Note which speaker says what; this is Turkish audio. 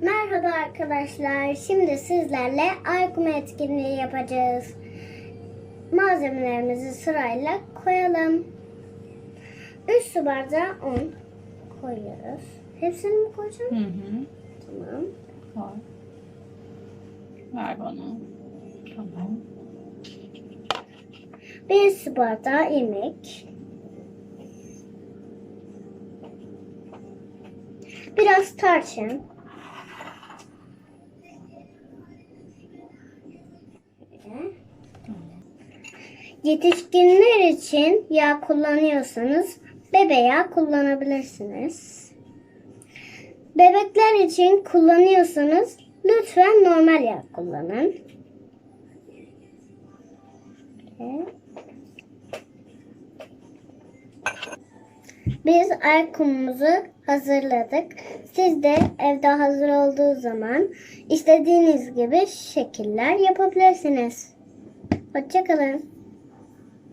Speaker 1: Merhaba arkadaşlar. Şimdi sizlerle Aykum etkinliği yapacağız. Malzemelerimizi sırayla koyalım. 3 su bardağı un koyuyoruz. Hepsini mi koyacağım?
Speaker 2: Hı hı.
Speaker 1: Tamam.
Speaker 2: Koy. Ver bana. Tamam.
Speaker 1: 1 su bardağı irmik. Biraz tarçın. Yetişkinler için yağ kullanıyorsanız bebe yağı kullanabilirsiniz. Bebekler için kullanıyorsanız lütfen normal yağ kullanın. Biz aykumumuzu hazırladık. Siz de evde hazır olduğu zaman istediğiniz gibi şekiller yapabilirsiniz. Hoşçakalın.